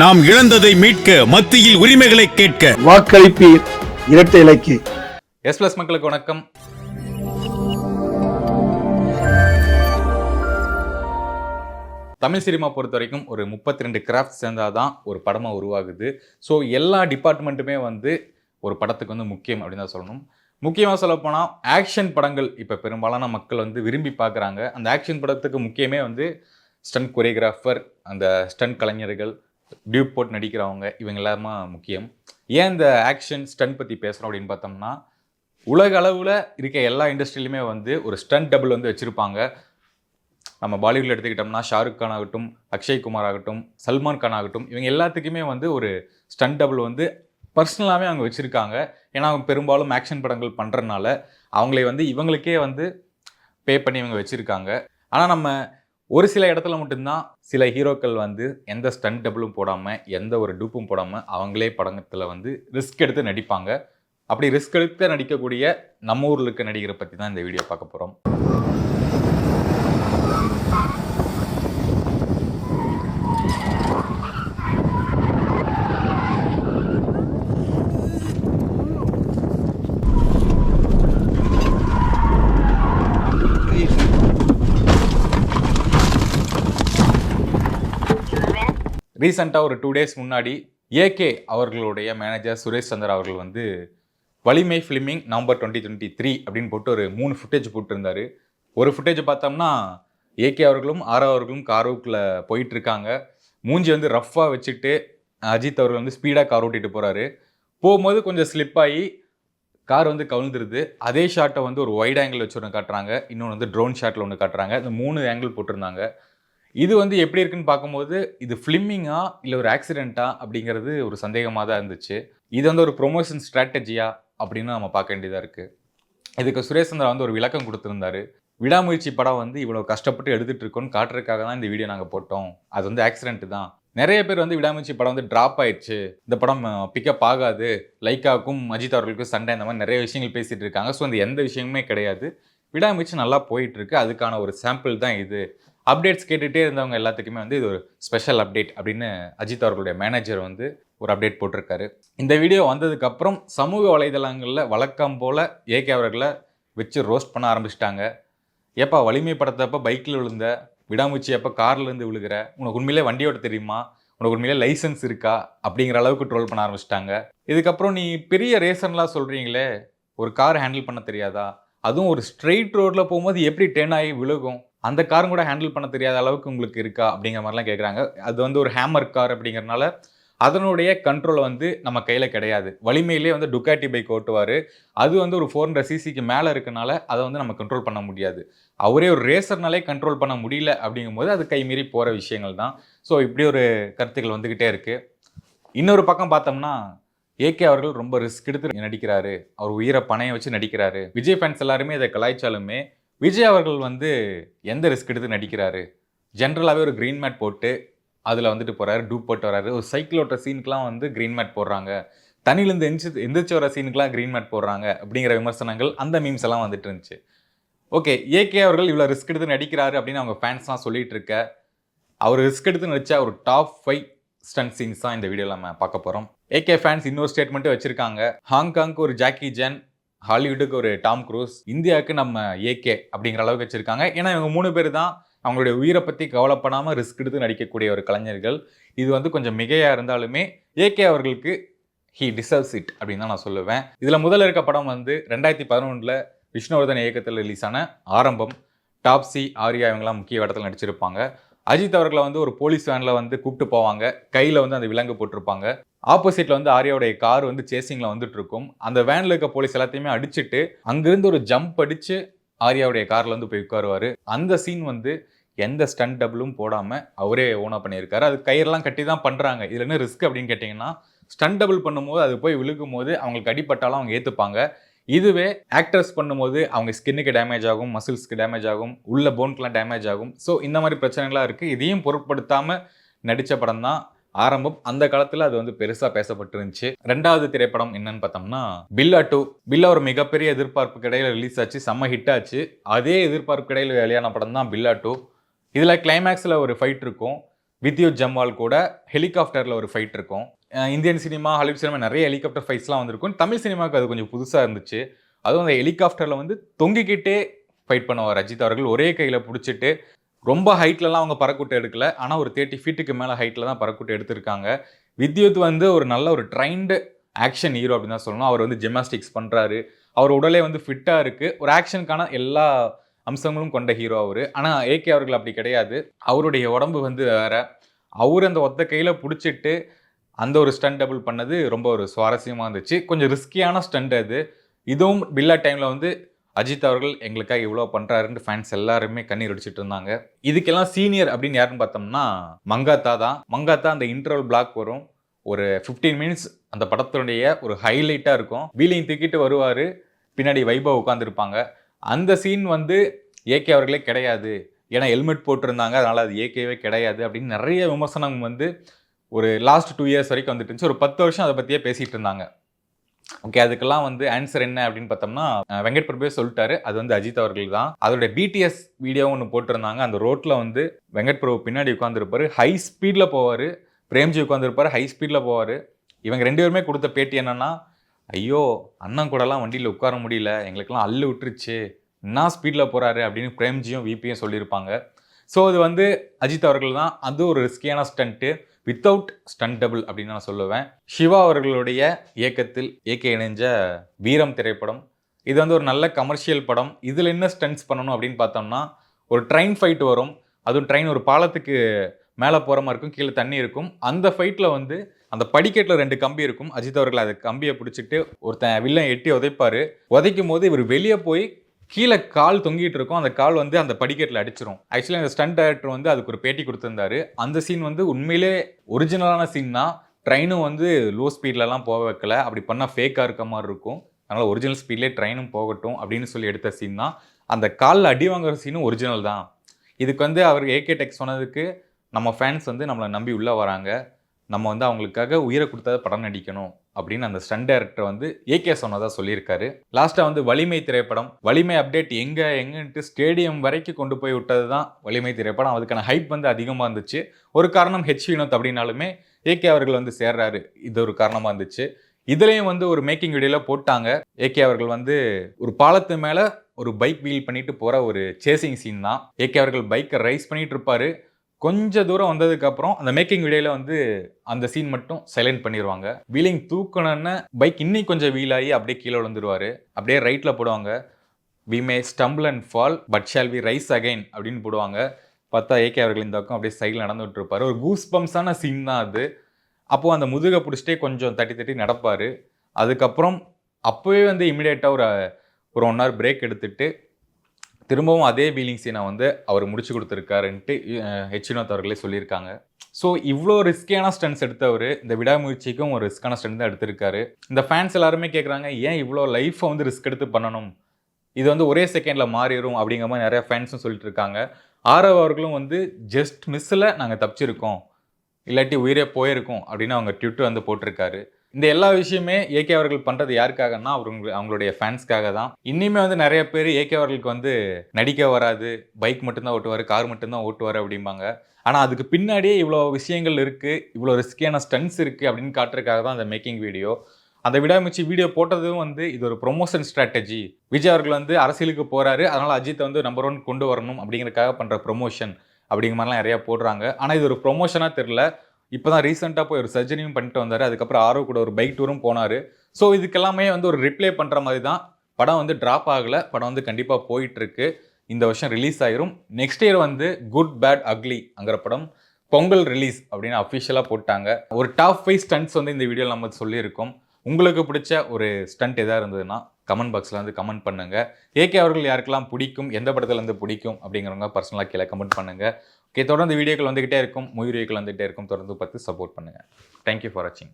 நாம் இழந்ததை மீட்க மத்தியில் உரிமைகளை கேட்க. வாக்களிப்பீர் இரட்டை இலக்கு. எஸ் பிளஸ் மக்களுக்கு வணக்கம். தமிழ் சினிமா பொறுத்த வரைக்கும் ஒரு முப்பத்தி ரெண்டு கிராஃப்ட் சேர்ந்தாதான் ஒரு படமாக உருவாகுது. ஸோ எல்லா டிபார்ட்மெண்ட்டுமே வந்து ஒரு படத்துக்கு வந்து முக்கியம் அப்படின்னு தான் சொல்லணும். முக்கியமாக சொல்லப்போனால் ஆக்ஷன் படங்கள் இப்போ பெரும்பாலான மக்கள் வந்து விரும்பி பார்க்குறாங்க. அந்த ஆக்ஷன் படத்துக்கு முக்கியமே வந்து ஸ்டண்ட் கொரியோகிராஃபர் அந்த ஸ்டண்ட் கலைஞர்கள் டியூப் போட்டு நடிக்கிறவங்க இவங்க எல்லாமே முக்கியம். ஏன் இந்த ஆக்ஷன் ஸ்டண்ட் பற்றி பேசுகிறோம் அப்படின்னு பார்த்தோம்னா உலக அளவில் இருக்க எல்லா இண்டஸ்ட்ரியிலுமே வந்து ஒரு ஸ்டண்ட் டபுள் வந்து வச்சுருப்பாங்க. நம்ம பாலிவுட்டில் எடுத்துக்கிட்டோம்னா ஷாருக் கான் ஆகட்டும் அக்ஷய் குமார் ஆகட்டும் சல்மான் கான் ஆகட்டும் இவங்க எல்லாத்துக்குமே வந்து ஒரு ஸ்டண்ட் டபுள் வந்து பர்சனலாகவே அவங்க வச்சுருக்காங்க. ஏன்னா அவங்க பெரும்பாலும் ஆக்ஷன் படங்கள் பண்ணுறதுனால அவங்களே வந்து இவங்களுக்கே வந்து பே பண்ணி இவங்க வச்சுருக்காங்க. ஆனால் நம்ம ஒரு சில இடத்துல மட்டும்தான் சில ஹீரோக்கள் வந்து எந்த ஸ்டன்ட் டபுளும் போடாமல் எந்த ஒரு டூப்பும் போடாமல் அவங்களே படத்தில் வந்து ரிஸ்க் எடுத்து நடிப்பாங்க. அப்படி ரிஸ்க் எடுத்து நடிக்கக்கூடிய நம்ம ஊரில் இருக்க நடிகரை பற்றி தான் இந்த வீடியோ பார்க்க போகிறோம் ரீசெண்டாக ஒரு டூ டேஸ் முன்னாடி ஏகே அவர்களுடைய மேனேஜர் சுரேஷ் சந்தர் அவர்கள் வந்து Valimai filming November twenty twenty three அப்படின்னு போட்டு ஒரு மூணு ஃபுட்டேஜ் போட்டிருந்தாரு. ஒரு ஃபுட்டேஜ் பார்த்தோம்னா ஏகே அவர்களும் ஆரா அவர்களும் காரோக்கில் போயிட்டு இருக்காங்க மூஞ்சி வந்து ரஃப்பாக வச்சுட்டு அஜித் அவர்கள் வந்து ஸ்பீடாக கார் ஓட்டிட்டு போகிறாரு போகும்போது கொஞ்சம் ஸ்லிப் ஆகி கார் வந்து கவுந்துருது அதே ஷாட்டை வந்து ஒரு ஒயிட் ஆங்கிள் வச்சு ஒன்று காட்டுறாங்க. இன்னொன்று வந்து ட்ரோன் ஷாட்டில் ஒன்று காட்டுறாங்க. இந்த மூணு ஆங்கிள் போட்டிருந்தாங்க. இது வந்து எப்படி இருக்குன்னு பார்க்கும்போது இது ஃபிலிமிங்கா இல்லை ஒரு ஆக்சிடெண்ட்டா அப்படிங்கிறது ஒரு சந்தேகமாக தான் இருந்துச்சு. இது வந்து ஒரு ப்ரொமோஷன் ஸ்ட்ராட்டஜியா அப்படின்னு நம்ம பார்க்க வேண்டியதாக இருக்குது இதுக்கு சுரேஷ் சந்திரா வந்து ஒரு விளக்கம் கொடுத்துருந்தாரு. விடாமுயற்சி படம் வந்து இவ்வளோ கஷ்டப்பட்டு எடுத்துகிட்டு இருக்கோன்னு காட்டுறதுக்காக தான் இந்த வீடியோ நாங்கள் போட்டோம். அது வந்து ஆக்சிடென்ட் தான். நிறைய பேர் வந்து விடாமுயற்சி படம் வந்து ட்ராப் ஆயிடுச்சு. இந்த படம் பிக்கப் ஆகாது. லைக்காவுக்கும் அஜித் அவர்களுக்கும் சண்டை இந்த மாதிரி நிறைய விஷயங்கள் பேசிகிட்டு இருக்காங்க. ஸோ அந்த எந்த விஷயமுமே கிடையாது. விடாமுயற்சி நல்லா போயிட்டுருக்கு அதுக்கான ஒரு சாம்பிள் தான் இது. அப்டேட்ஸ் கேட்டுகிட்டே இருந்தவங்க எல்லாத்துக்குமே வந்து இது ஒரு ஸ்பெஷல் அப்டேட் அப்படின்னு அஜித் அவர்களுடைய மேனேஜர் வந்து ஒரு அப்டேட் போட்டிருக்காரு. இந்த வீடியோ வந்ததுக்கப்புறம் சமூக வலைதளங்களில் வழக்கம் போல் ஏகே அவர்களை வச்சு ரோஸ்ட் பண்ண ஆரம்பிச்சிட்டாங்க. ஏப்பா வலிமை படத்தப்போ பைக்கில் விழுந்த விடாமுச்சி அப்போ கார்லேருந்து விழுகிற உனக்கு உண்மையிலே வண்டி ஓட்ட தெரியுமா? உனக்கு உண்மையிலே லைசன்ஸ் இருக்கா? அப்படிங்கிற அளவுக்கு ட்ரோல் பண்ண ஆரம்பிச்சிட்டாங்க. இதுக்கப்புறம் நீ பெரிய ரேசன்லாம் சொல்கிறீங்களே ஒரு கார் ஹேண்டில் பண்ண தெரியாதா? அதுவும் ஒரு ஸ்ட்ரெயிட் ரோட்டில் போகும்போது எப்படி டேன் ஆகி விழுகும்? அந்த காரும் கூட ஹேண்டில் பண்ண தெரியாத அளவுக்கு உங்களுக்கு இருக்கா அப்படிங்கிற மாதிரிலாம் கேட்குறாங்க அது வந்து ஒரு ஹேமர் கார் அப்படிங்கிறனால அதனுடைய கண்ட்ரோல் வந்து நம்ம கையில் கிடையாது. வலிமையிலே வந்து டுக்காட்டி பைக் ஓட்டுவார். அது வந்து ஒரு ஃபோர் ஹண்ட்ரட் சிசிக்கு மேலே இருக்கனால அதை வந்து நம்ம கண்ட்ரோல் பண்ண முடியாது. அவரே ஒரு ரேசர்னாலே கண்ட்ரோல் பண்ண முடியல அப்படிங்கும்போது அது கைமீறி போகிற விஷயங்கள் தான். ஸோ இப்படி ஒரு கருத்துக்கள் வந்துக்கிட்டே இருக்குது இன்னொரு பக்கம் பார்த்தோம்னா ஏகே அவர்கள் ரொம்ப ரிஸ்க் எடுத்து நடிக்கிறாரு. அவர் உயிரை பணைய வச்சு நடிக்கிறாரு. விஜய் ஃபேன்ஸ் எல்லாருமே இதை கலாய்ச்சாலுமே விஜய் அவர்கள் வந்து எந்த ரிஸ்க் எடுத்து நடிக்கிறாரு? ஜென்ரலாகவே ஒரு க்ரீன் மேட் போட்டு அதில் வந்துட்டு போகிறாரு டூப் போட்டு வராரு. ஒரு சைக்கிள் ஓட்டுற சீனுக்குலாம் வந்து க்ரீன் மேட் போடுறாங்க. தண்ணியிலேருந்து எந்திரிச்சு எந்திரிச்சு வர சீனுக்குலாம் க்ரீன் மேட் போடுறாங்க அப்படிங்கிற விமர்சனங்கள் அந்த மீம்ஸ் எல்லாம் வந்துட்டு இருந்துச்சு. ஓகே ஏகே அவர்கள் இவ்வளோ ரிஸ்க் எடுத்து நடிக்கிறாரு அப்படின்னு அவங்க ஃபேன்ஸ்லாம் சொல்லிட்டு இருக்க அவர் ரிஸ்க் எடுத்து நடித்த ஒரு டாப் ஃபைவ் ஸ்டன்ட் சீன்ஸ் தான் இந்த வீடியோவில் நம்ம பார்க்க போகிறோம் ஏகே ஃபேன்ஸ் இன்னொரு ஸ்டேட்மெண்ட்டு வச்சுருக்காங்க. ஹாங்காங்க்கு ஒரு ஜாக்கி ஜென் ஹாலிவுட்டுக்கு ஒரு டாம் க்ரூஸ் இந்தியாவுக்கு நம்ம ஏகே அப்படிங்கிற அளவுக்கு வச்சுருக்காங்க. ஏன்னா இவங்க மூணு பேர் தான் அவங்களுடைய உயிரை பற்றி கவலைப்படாமல் ரிஸ்க் எடுத்து நடிக்கக்கூடிய ஒரு கலைஞர்கள். இது வந்து கொஞ்சம் மிகையாக இருந்தாலுமே ஏகே அவர்களுக்கு ஹீ டிசர்வ்ஸ் இட் அப்படின்னு தான் நான் சொல்லுவேன். இதில் முதல்ல இருக்க படம் வந்து ரெண்டாயிரத்தி பதினொன்றில் விஷ்ணுவர்தன் இயக்கத்தில் ரிலீஸ் ஆன ஆரம்பம். டாப்ஸி ஆர்யா இவங்கெல்லாம் முக்கிய இடத்துல நடிச்சிருப்பாங்க. அஜித் அவர்களை வந்து ஒரு போலீஸ் வேனில் வந்து கூப்பிட்டு போவாங்க. கையில் வந்து அந்த விலங்கு போட்டிருப்பாங்க. ஆப்போசிட்டில் வந்து ஆர்யாவுடைய கார் வந்து சேசிங்கில் வந்துட்டு இருக்கும் அந்த வேனில் இருக்க போலீஸ் எல்லாத்தையுமே அடிச்சுட்டு அங்கேருந்து ஒரு ஜம்ப் அடித்து ஆர்யாவுடைய காரில் வந்து போய் உட்காருவார். அந்த சீன் வந்து எந்த ஸ்டண்ட் டபுளும் போடாமல் அவரே ஓனாக பண்ணியிருக்காரு. அது கயிறெல்லாம் கட்டி தான் பண்ணுறாங்க இதில் என்ன ரிஸ்க் அப்படின்னு கேட்டிங்கன்னா ஸ்டண்ட் டபுள் பண்ணும்போது அது போய் விழுக்கும் போது அவங்களுக்கு அடிப்பட்டாலும் அவங்க ஏற்றுப்பாங்க இதுவே ஆக்டர்ஸ் பண்ணும்போது அவங்க ஸ்கின்னுக்கு டேமேஜ் ஆகும் மசில்ஸ்க்கு டேமேஜ் ஆகும் உள்ள போன்க்கெலாம் டேமேஜ் ஆகும். ஸோ இந்த மாதிரி பிரச்சனைகளாக இருக்குது இதையும் பொருட்படுத்தாமல் நடித்த படம் தான் ஆரம்பம். அந்த காலத்தில் அது வந்து பெருசாக பேசப்பட்டிருந்துச்சு. ரெண்டாவது திரைப்படம் என்னன்னு பார்த்தோம்னா பில்லா டூ. பில்லா ஒரு மிகப்பெரிய எதிர்பார்ப்பு இடையில ரிலீஸ் ஆச்சு. செம்ம ஹிட் ஆச்சு. அதே எதிர்பார்ப்பு இடையில வெளியான படம் தான் பில்லா டூ. இதில் கிளைமேக்ஸில் ஒரு ஃபைட் இருக்கும். வித்யுத் ஜம்வால் கூட ஹெலிகாப்டரில் ஒரு ஃபைட் இருக்கும். இந்தியன் சினிமா ஹாலிவுட் சினிமா நிறைய ஹெலிகாப்டர் ஃபைட்ஸ்லாம் வந்திருக்கும். தமிழ் சினிமாவுக்கு அது கொஞ்சம் புதுசாக இருந்துச்சு. அதுவும் அந்த ஹெலிகாப்டரில் வந்து தொங்கிக்கிட்டே ஃபைட் பண்ணுவார் அஜித் அவர்கள். ஒரே கையில் பிடிச்சிட்டு ரொம்ப ஹைட்லலாம் அவங்க பறக்கூட்டை எடுக்கல. ஆனால் ஒரு தேர்ட்டி ஃபீட்டுக்கு மேலே ஹைட்டில் தான் பறக்கூட்டை எடுத்திருக்காங்க. வித்யுத் வந்து ஒரு நல்ல ஒரு ட்ரைண்டு ஆக்ஷன் ஹீரோ அப்படின்னு தான் சொல்லணும். அவர் வந்து ஜிம்னாஸ்டிக்ஸ் பண்ணுறாரு அவர் உடலே வந்து ஃபிட்டாக இருக்குது ஒரு ஆக்ஷனுக்கான எல்லா அம்சங்களும் கொண்ட ஹீரோ அவர். ஆனால் ஏகே அவர்கள் அப்படி கிடையாது. அவருடைய உடம்பு வந்து வேற. அவர் அந்த ஒத்த கையில் பிடிச்சிட்டு அந்த ஒரு ஸ்டண்ட் டபுள் பண்ணது ரொம்ப ஒரு சுவாரஸ்யமாக இருந்துச்சு. கொஞ்சம் ரிஸ்கியான ஸ்டண்ட் அது. இதுவும் பில்லா டைமில் வந்து அஜித் அவர்கள் எங்களுக்காக இவ்வளோ பண்ணுறாருன்னு ஃபேன்ஸ் எல்லாருமே கண்ணீர் அடிச்சிட்டு இருந்தாங்க. இதுக்கெல்லாம் சீனியர் அப்படின்னு யாருன்னு பார்த்தோம்னா மங்காத்தா தான். மங்காத்தா அந்த இன்டர்வல் பிளாக் வரும். ஒரு 15 மினிட்ஸ் அந்த படத்தினுடைய ஒரு ஹைலைட்டாக இருக்கும். வீலையும் தூக்கிட்டு வருவார். பின்னாடி வைபவ் உட்காந்துருப்பாங்க அந்த சீன் வந்து ஏகே அவர்களே கிடையாது. ஏன்னா ஹெல்மெட் போட்டிருந்தாங்க. அதனால் அது ஏகேவே கிடையாது அப்படின்னு நிறைய விமர்சனம் வந்து ஒரு லாஸ்ட் டூ இயர்ஸ் வரைக்கும் வந்துட்டு இருந்துச்சு. ஒரு பத்து வருஷம் அதை பற்றியே பேசிகிட்டு இருந்தாங்க. ஓகே அதுக்கெல்லாம் வந்து ஆன்சர் என்ன அப்படின்னு பார்த்தோம்னா வெங்கட் பிரபு சொல்லிட்டாரு. அது வந்து அஜித் அவர்கள் தான். அதோட பிடிஎஸ் வீடியோ ஒன்று போட்டிருந்தாங்க. அந்த ரோட்டில் வந்து வெங்கட் பிரபு பின்னாடி உட்காந்துருப்பாரு ஹை ஸ்பீடில் போவார். பிரேம்ஜி உட்காந்துருப்பாரு ஹை ஸ்பீடில் போவார். இவங்க ரெண்டு பேருமே கொடுத்த பேட்டி என்னன்னா ஐயோ அண்ணன் கூடலாம் வண்டியில் உட்கார முடியல. எங்களுக்கெல்லாம் அள்ளு விட்டுருச்சு. என்ன ஸ்பீடில் போகிறாரு அப்படின்னு பிரேம்ஜியும் விபியும் சொல்லியிருப்பாங்க. ஸோ அது வந்து அஜித் அவர்கள் தான். அது ஒரு ரிஸ்கியான ஸ்டண்ட்டு வித்தவுட் ஸ்டண்டபிள் அப்படின்னு நான் சொல்லுவேன். சிவா அவர்களுடைய இயக்கத்தில் இயக்க இணைஞ்ச வீரம் திரைப்படம். இது வந்து ஒரு நல்ல கமர்ஷியல் படம். இதில் என்ன ஸ்டன்ஸ் பண்ணணும் அப்படின்னு பார்த்தோம்னா ஒரு ட்ரெயின் ஃபைட் வரும். அதுவும் ட்ரெயின் ஒரு பாலத்துக்கு மேலே போகிற மாதிரி இருக்கும் கீழே தண்ணி இருக்கும். அந்த ஃபைட்டில் வந்து அந்த படிக்கட்டில் ரெண்டு கம்பி இருக்கும். அஜித் அவர்கள் அது கம்பியை பிடிச்சிட்டு ஒருத்தன் வில்லன் எட்டி உதைப்பார். உதைக்கும் போது இவர் வெளியே போய் கீழே கால் தொங்கிட்டு இருக்கும். அந்த கால் வந்து அந்த படிக்கட்டில் அடிச்சிரும். ஆக்சுவலி அந்த ஸ்டண்ட் டைரக்டர் வந்து அதுக்கு ஒரு பேட்டி கொடுத்துருந்தாரு. அந்த சீன் வந்து உண்மையிலே ஒரிஜினலான சீன் தான். ட்ரெயினும் வந்து லோ ஸ்பீட்லலாம் போக வைக்கல. அப்படி பண்ணால் ஃபேக்காக இருக்க மாதிரி இருக்கும். அதனால் ஒரிஜினல் ஸ்பீட்லேயே ட்ரெயினும் போகட்டும் அப்படின்னு சொல்லி எடுத்த சீன் தான். அந்த காலில் அடி வாங்குற சீனும் ஒரிஜினல் தான். இதுக்கு வந்து அவர் ஏகே டெக் சொன்னதுக்கு நம்ம ஃபேன்ஸ் வந்து நம்மளை நம்பி உள்ளே வராங்க. நம்ம வந்து அவங்களுக்காக உயிரை கொடுத்தாத படம் நடிக்கணும் அப்படின்னு அந்த ஸ்டன் டைரக்டர் வந்து ஏகே சொன்னதாக சொல்லியிருக்காரு. லாஸ்ட்டாக வந்து வலிமை திரைப்படம். வலிமை அப்டேட் எங்கே எங்கன்ட்டு ஸ்டேடியம் வரைக்கும் கொண்டு போய் விட்டது தான் வலிமை திரைப்படம். அதுக்கான ஹைப் வந்து அதிகமாக இருந்துச்சு. ஒரு காரணம் ஹெச் வினோத் அப்படின்னாலுமே ஏகே அவர்கள் வந்து சேர்றாரு. இது ஒரு காரணமாக இருந்துச்சு. இதுலேயும் வந்து ஒரு மேக்கிங் வீடியோவில் போட்டாங்க. ஏகே அவர்கள் வந்து ஒரு பாலத்து மேலே ஒரு பைக் வீல் பண்ணிட்டு போகிற ஒரு சேசிங் சீன் தான். ஏகே அவர்கள் பைக்கை ரைஸ் பண்ணிட்டு இருப்பாரு. கொஞ்ச தூரம் வந்ததுக்கு அப்புறம் அந்த மேக்கிங் வீடியோல வந்து அந்த சீன் மட்டும் சைலண்ட் பண்ணிடுவாங்க வீலிங் தூக்கணுன்னு பைக் இன்னும் கொஞ்சம் வீல் ஆகி அப்படியே கீழே விழுந்துருவாரு. அப்படியே ரைட்ல போடுவாங்க. We may stumble and fall but shall we rise again அப்படின்னு போடுவாங்க. பார்த்தா ஏகே அவர்கள் இந்த பக்கம் அப்படியே சைடில் நடந்துட்டு இருப்பாரு ஒரு கூஸ் பம்ப்ஸான சீன் தான் அது. அப்போது அந்த முதுகை பிடிச்சிட்டே கொஞ்சம் தட்டி தட்டி நடப்பார். அதுக்கப்புறம் அப்போவே வந்து இமிடியேட்டாக ஒரு ஒரு ஒன் ஹவர் பிரேக் எடுத்துகிட்டு திரும்பவும் அதே பீலிங் சீனை வந்து அவர் முடிச்சு கொடுத்துருக்காருன்ட்டு ஹெச்சினோத் அவர்களே சொல்லியிருக்காங்க. ஸோ இவ்வளோ ரிஸ்கியான ஸ்டன்ஸ் எடுத்தவர் இந்த விடாமுயற்சிக்கும் ஒரு ரிஸ்கான ஸ்டன்ட் தான் எடுத்திருக்காரு. இந்த ஃபேன்ஸ் எல்லாருமே கேட்குறாங்க ஏன் இவ்வளோ லைஃப்பை வந்து ரிஸ்க் எடுத்து பண்ணணும்? இது வந்து ஒரே செகண்டில் மாறிடும் அப்படிங்கிற மாதிரி நிறையா ஃபேன்ஸும் சொல்லிட்டு இருக்காங்க ஆரவ் அவர்களும் வந்து ஜஸ்ட் மிஸ்ஸில் நாங்கள் தப்பிச்சிருக்கோம். இல்லாட்டி உயிரே போயிருக்கோம் அப்படின்னு அவங்க ட்விட்டர் வந்து போட்டிருக்காரு. இந்த எல்லா விஷயமே ஏகே அவர்கள் பண்ணுறது யாருக்காகன்னா அவங்க அவங்களுடைய ஃபேன்ஸ்க்காக தான். இன்னுமே வந்து நிறைய பேர் ஏகே அவர்களுக்கு வந்து நடிக்க வராது பைக் மட்டும்தான் ஓட்டுவார் கார் மட்டும்தான் ஓட்டுவார் அப்படிம்பாங்க. ஆனால் அதுக்கு பின்னாடியே இவ்வளோ விஷயங்கள் இருக்குது இவ்வளோ ரிஸ்கியான ஸ்டன்ஸ் இருக்குது அப்படின்னு காட்டுறதுக்காக தான் அந்த மேக்கிங் வீடியோ அந்த விடாமுயற்சி வீடியோ போட்டதும் வந்து இது ஒரு ப்ரொமோஷன் ஸ்ட்ராட்டஜி விஜய் அவர்கள் வந்து அரசியலுக்கு போகிறாரு அதனால் அஜித்தை வந்து நம்பர் ஒன் கொண்டு வரணும் அப்படிங்கிறக்காக பண்ணுற ப்ரொமோஷன் அப்படிங்கிற மாதிரிலாம் நிறையா போடுறாங்க. ஆனால் இது ஒரு ப்ரொமோஷனாக தெரில இப்போ தான் ரீசெண்டாக போய் ஒரு சர்ஜரியும் பண்ணிட்டு வந்தார். அதுக்கப்புறம் ஆரோ கூட ஒரு பைக் டூரும் போனார். ஸோ இதுக்கெல்லாமே வந்து ஒரு ரிப்ளை பண்ணுற மாதிரி தான் படம் வந்து ட்ராப் ஆகலை. படம் வந்து கண்டிப்பாக போயிட்டுருக்கு. இந்த வருஷம் ரிலீஸ் ஆயிரும். நெக்ஸ்ட் இயர் வந்து குட் பேட் அக்லி அங்கிற படம் பொங்கல் ரிலீஸ் அப்படின்னு அஃபிஷியலாக போட்டாங்க. ஒரு டாப் ஃபைவ் ஸ்டண்ட்ஸ் வந்து இந்த வீடியோவில் நம்ம சொல்லியிருக்கோம். உங்களுக்கு பிடிச்ச ஒரு ஸ்டண்ட் எதாக இருந்ததுன்னா கமெண்ட் பாக்ஸில் வந்து கமெண்ட் பண்ணுங்கள் ஏகே அவர்கள் யாருக்கெல்லாம் பிடிக்கும்? எந்த படத்தில் இருந்து பிடிக்கும்? அப்படிங்கிறவங்க பர்சனலாக கீழே கமெண்ட் பண்ணுங்க. ஓகே தொடர்ந்து வீடியோக்கள் வந்துகிட்டே இருக்கும். மூவி வந்துகிட்டே இருக்கும். தொடர்ந்து பார்த்து சப்போர்ட் பண்ணுங்கள் தேங்க்யூ ஃபார் வாட்சிங்